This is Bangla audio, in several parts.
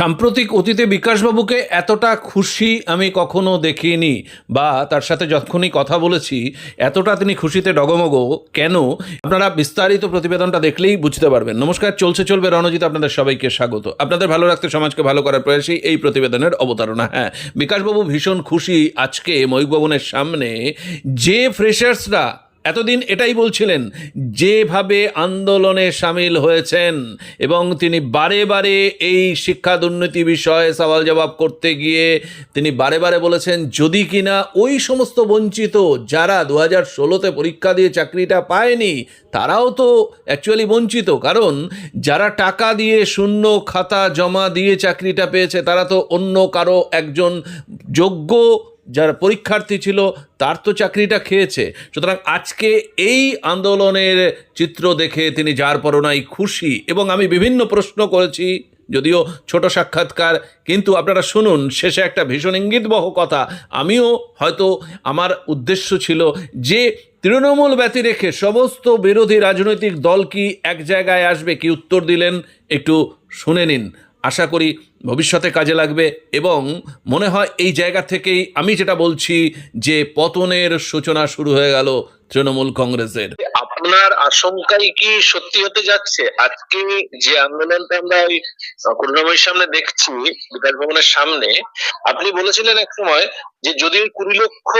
সাম্প্রতিক অতীতে বিকাশবাবুকে এতটা খুশি আমি কখনো দেখিনি বা তার সাথে যখনই কথা বলেছি, এতটা তিনি খুশিতে ডগমগ কেন? আপনারা বিস্তারিত প্রতিবেদনটা দেখলেই বুঝতে পারবেন। নমস্কার, চলছে, চলবে রণজিৎ, আপনাদের সবাইকে স্বাগত। আপনাদের ভালো রাখতে সমাজকে ভালো করার প্রয়াসই এই প্রতিবেদনের অবতারণা। হ্যাঁ বিকাশবাবু ভীষণ খুশি আজকে ময়ূক ভবনের সামনে যে ফ্রেশার্সরা এতদিন এটাই বলছিলেন, যেভাবে আন্দোলনে সামিল হয়েছেন এবং তিনি বারে বারে এই শিক্ষা দুর্নীতি বিষয়ে সওয়াল জবাব করতে গিয়ে তিনি বারে বারে বলেছেন, যদি কিনা ওই সমস্ত বঞ্চিত যারা দু হাজার ষোলোতে পরীক্ষা দিয়ে চাকরিটা পায়নি, তারাও তো অ্যাকচুয়ালি বঞ্চিত। কারণ যারা টাকা দিয়ে শূন্য খাতা জমা দিয়ে চাকরিটা পেয়েছে, তারা তো অন্য কারও একজন যোগ্য যারা পরীক্ষার্থী ছিল তার তো চাকরিটা খেয়েছে। সুতরাং আজকে এই আন্দোলনের চিত্র দেখে তিনি যার পরনাই খুশি। এবং আমি বিভিন্ন প্রশ্ন করেছি, যদিও ছোট সাক্ষাৎকার, কিন্তু আপনারা শুনুন, শেষে একটা ভীষণ ইঙ্গিতবহ কথা। আমিও হয়তো আমার উদ্দেশ্য ছিল যে তৃণমূল ব্যতি রেখে সমস্ত বিরোধী রাজনৈতিক দল কি এক জায়গায় আসবে, কি উত্তর দিলেন, একটু শুনে নিন। আশা করি ভবিষ্যতে কাজে লাগবে এবং মনে হয় এই জায়গা থেকেই আমি যেটা বলছি যে পতনের সূচনা শুরু হয়ে গেল তৃণমূল কংগ্রেসের। আপনার আশঙ্কাই কি সত্যি হতে যাচ্ছে? আজকে যে আন্দোলনটা আমরা ওই করুণাময়ীর সামনে দেখছি, বিকাশ ভবনের সামনে, আপনি বলেছিলেন এক সময় যে যদি কুড়ি লক্ষ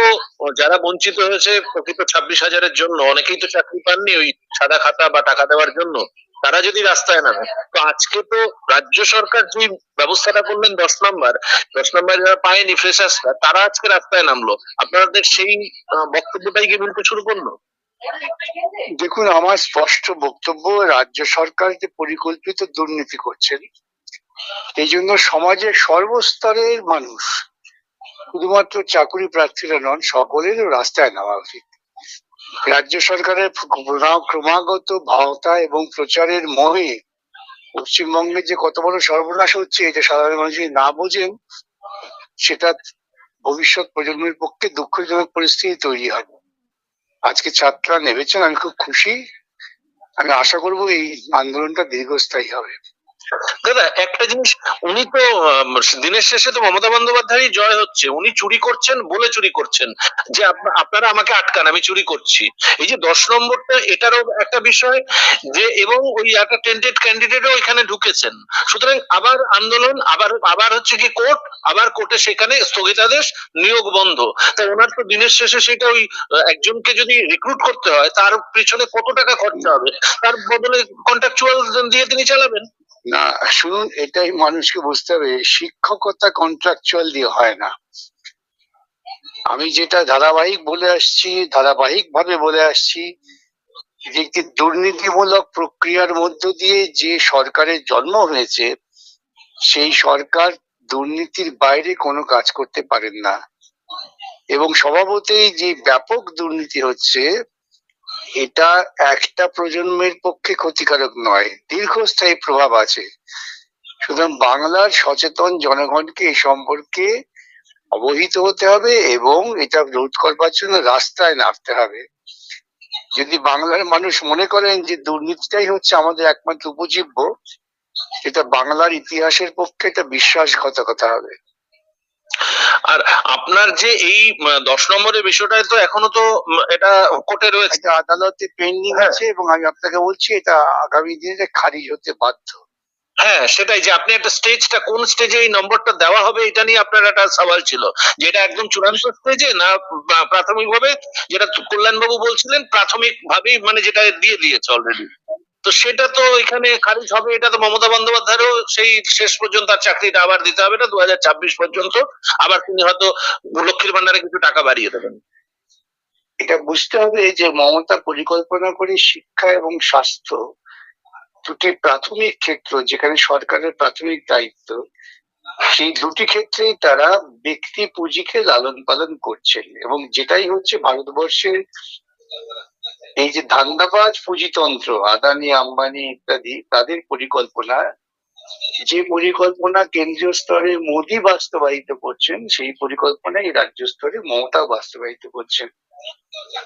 যারা বঞ্চিত হয়েছে, প্রকৃত ছাব্বিশ হাজারের জন্য, অনেকেই তো চাকরি পাননি ওই সাদা খাতা বা টাকা দেওয়ার জন্য। তারা যদি রাস্তায় নামে, তো আজকে তো রাজ্য সরকার যে ব্যবস্থাটা করলেন দশ নম্বর দশ নম্বর যারা পায়নি ফ্রেশার্সরা তারা আজকে রাস্তায় নামলো। আপনাদের সেই বক্তব্যটাই কি বলতে শুরু করল? দেখুন, আমার স্পষ্ট বক্তব্য, রাজ্য সরকার যে পরিকল্পিত দুর্নীতি করছেন, এই জন্য সমাজের সর্বস্তরের মানুষ, শুধুমাত্র চাকুরি প্রার্থীরা নন, সকলেরও রাস্তায় নামা উচিত। রাজ্য সরকারের ক্রমাগত ভাওতা এবং প্রচারের মোহে পশ্চিমবঙ্গে যে কত বড় সর্বনাশ হচ্ছে, এটা সাধারণ মানুষ না বোঝেন, সেটা ভবিষ্যৎ প্রজন্মের পক্ষে দুঃখজনক পরিস্থিতি তৈরি হবে আজকে ছাত্ররা নেমেছেন, আমি খুব খুশি। আমি আশা করব এই আন্দোলনটা দীর্ঘস্থায়ী হবে। দাদা, একটা জিনিস, উনি তো দিনের শেষে তো মমতা বন্দ্যোপাধ্যায় জয় হচ্ছে। উনি চুরি করছেন বলে চুরি করছেন। যে আপনারা আমাকে আটকান, আমি চুরি করছি। এই যে দশ নম্বরটা, এটারও একটা বিষয় যে, এবং ওই একটা টেন্টেড ক্যান্ডিডেটও এখানে ঢুকেছেন। সুতরাং আবার আন্দোলন, আবার আবার হচ্ছে কি কোর্ট, আবার কোর্টে সেখানে স্থগিতাদেশ, নিয়োগ বন্ধ। তাই ওনার তো দিনের শেষে সেটা ওই, একজনকে যদি রিক্রুট করতে হয়, তার পিছনে কত টাকা খরচা হবে? তার বদলে কন্ট্রাকচুয়াল দিয়ে তিনি চালাবেন? শুনুন, এটাই মানুষকে বুঝতে হবে, শিক্ষকতা কন্ট্রাকচুয়াল দিয়ে হয় না। আমি যেটা ধারাবাহিক বলে আসছি ধারাবাহিক ভাবে বলে আসছি, যে একটি দুর্নীতিমূলক প্রক্রিয়ার মধ্য দিয়ে যে সরকারের জন্ম হয়েছে, সেই সরকার দুর্নীতির বাইরে কোনো কাজ করতে পারেন না। এবং স্বভাবতই যে ব্যাপক দুর্নীতি হচ্ছে এটা একটা প্রজন্মের পক্ষে ক্ষতিকারক নয়, দীর্ঘস্থায়ী প্রভাব আছে। সুতরাং বাংলার সচেতন জনগণকে এই সম্পর্কে অবহিত হতে হবে এবং এটা রোধ করবার জন্য রাস্তায় নামতে হবে। যদি বাংলার মানুষ মনে করেন যে দুর্নীতিটাই হচ্ছে আমাদের একমাত্র উপজীব্য এটা বাংলার ইতিহাসের পক্ষে এটা বিশ্বাসঘাতকতা হবে। আর আপনার যে এই দশ নম্বরের বিষয়টা তো এখনও তো এটা কোর্টে রয়েছে। এটা আদালতে পেন্ডিং হ্যাঁ। আছে এবং আমি আপনাকে বলছি এটা আগামী দিনে খারিজ হতে বাধ্য। হ্যাঁ সেটাই যে আপনি একটা স্টেজটা কোন স্টেজে এই নম্বরটা দেওয়া হবে এটা নিয়ে আপনার একটা সওয়াল ছিল। যেটা একদম চূড়ান্ত স্টেজে না প্রাথমিক ভাবে যেটা কল্যাণ বাবু বলছিলেন প্রাথমিক ভাবেই মানে যেটা দিয়ে দিয়েছে অলরেডি তো সেটা তো এখানে খারিজ হবে, এটা তো মমতা বন্দ্যোপাধ্যায়েরও সেই শেষ পর্যন্ত তার চাকরিটা আবার দিতে হবে না দু হাজার ছাব্বিশ পর্যন্ত। আবার তিনি হয়তো লক্ষ্মীর ভান্ডারে কিছু টাকা বাড়িয়ে দেবেন। এটা বুঝতে হবে যে মমতা পরিকল্পনা করে শিক্ষা এবং স্বাস্থ্য দুটি প্রাথমিক ক্ষেত্র, যেখানে সরকারের প্রাথমিক দায়িত্ব, সেই দুটি ক্ষেত্রেই তারা ব্যক্তি পুঁজিকে লালন পালন করছেন। এবং যেটাই হচ্ছে ভারতবর্ষের এই যে ধান্দাবাজ পুঁজিতন্ত্র, আদানি, আম্বানি ইত্যাদি, তাদের পরিকল্পনা, যে পরিকল্পনা কেন্দ্রীয় স্তরে মোদী বাস্তবায়িত করছেন, সেই পরিকল্পনা এই রাজ্য স্তরে মমতা বাস্তবায়িত করছেন।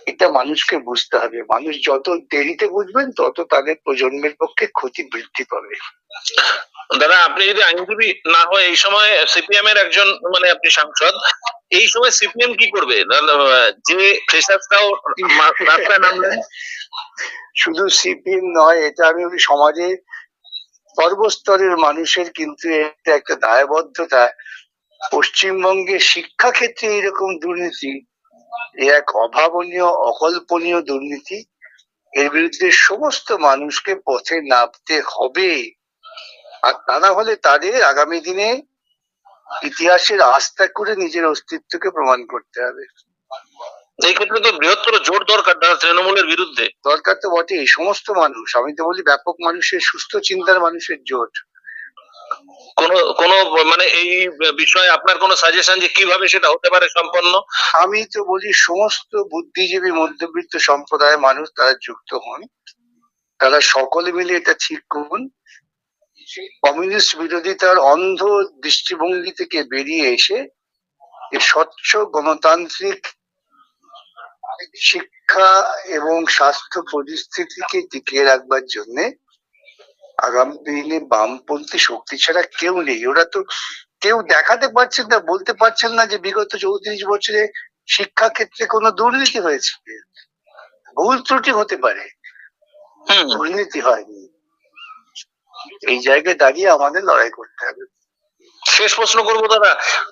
এটা মানুষকে বুঝতে হবে। মানুষ যত দেরিতে বুঝবেন, তত তাদের প্রজন্মের পক্ষে ক্ষতি বৃদ্ধি পাবে। দাদা, আপনি যদি আইনজীবী না হয় এই সময় সিপিএম এর একজন মানে আপনি সাংসদ এই সময় সিপিএম কি করবে? যে ফ্রেশার্সরাও রাস্তায় নামলেন শুধু সিপিএম নয়, এটা আমি বলি সমাজের সর্বস্তরের মানুষের কিন্তু এটা একটা দায়বদ্ধতা। পশ্চিমবঙ্গের শিক্ষা ক্ষেত্রে এরকম দুর্নীতি, এ এক অভাবনীয়, অকল্পনীয় দুর্নীতি, এর বিরুদ্ধে সমস্ত মানুষকে পথে নামতে হবে। আর তা না হলে তাদের আগামী দিনে ইতিহাসের আস্থা করে নিজের অস্তিত্বকে প্রমাণ করতে হবে। এই ক্ষেত্রে তো বৃহত্তর জোর দরকার দাদা তৃণমূলের বিরুদ্ধে। দরকার তো বটে এই সমস্ত মানুষ আমি তো বলি ব্যাপক মানুষের সুস্থ চিন্তার মানুষের জোট। কোন কোন মানে এই বিষয়ে আপনার কোনো সাজেশন যে কীভাবে সেটা হতে পারে সম্পন্ন? আমি তো বলি সমস্ত বুদ্ধিজীবী মধ্যবিত্ত সম্প্রদায়ের মানুষ তারা যুক্ত হন। তারা সকলে মিলে এটা ঠিক করুন। কমিউনিস্ট বিরোধিতার অন্ধ দৃষ্টিভঙ্গি থেকে বেরিয়ে এসে স্বচ্ছ গণতান্ত্রিক শিক্ষা এবং স্বাস্থ্য পরিস্থিতিকে টিকিয়ে রাখবার জন্য আগামী দিনে বামপন্থী শক্তি ছাড়া কেউ নেই। ওরা তো কেউ দেখাতে পারছেন না বলতে পারছেন না যে বিগত চৌত্রিশ বছরে শিক্ষা ক্ষেত্রে কোনো দুর্নীতি হয়েছে। ভুল ত্রুটি হতে পারে। দুর্নীতি হয়নি। এই জায়গায় দাঁড়িয়ে আমাদের লড়াই করতে হবে। শেষ প্রশ্ন করব দাদা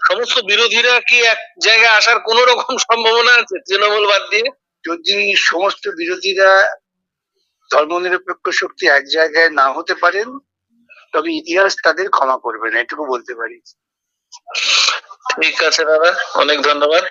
সমস্ত বিরোধীরা কি এক জায়গায় আসার কোন রকম সম্ভাবনা আছে তৃণমূল বাদ দিয়ে? যদি সমস্ত বিরোধীরা ধর্মনিরপেক্ষ শক্তি এক জায়গায় না হতে পারেন তবে ইতিহাস তাদের ক্ষমা করবে না এটুকু বলতে পারি। ঠিক আছে দাদা অনেক ধন্যবাদ।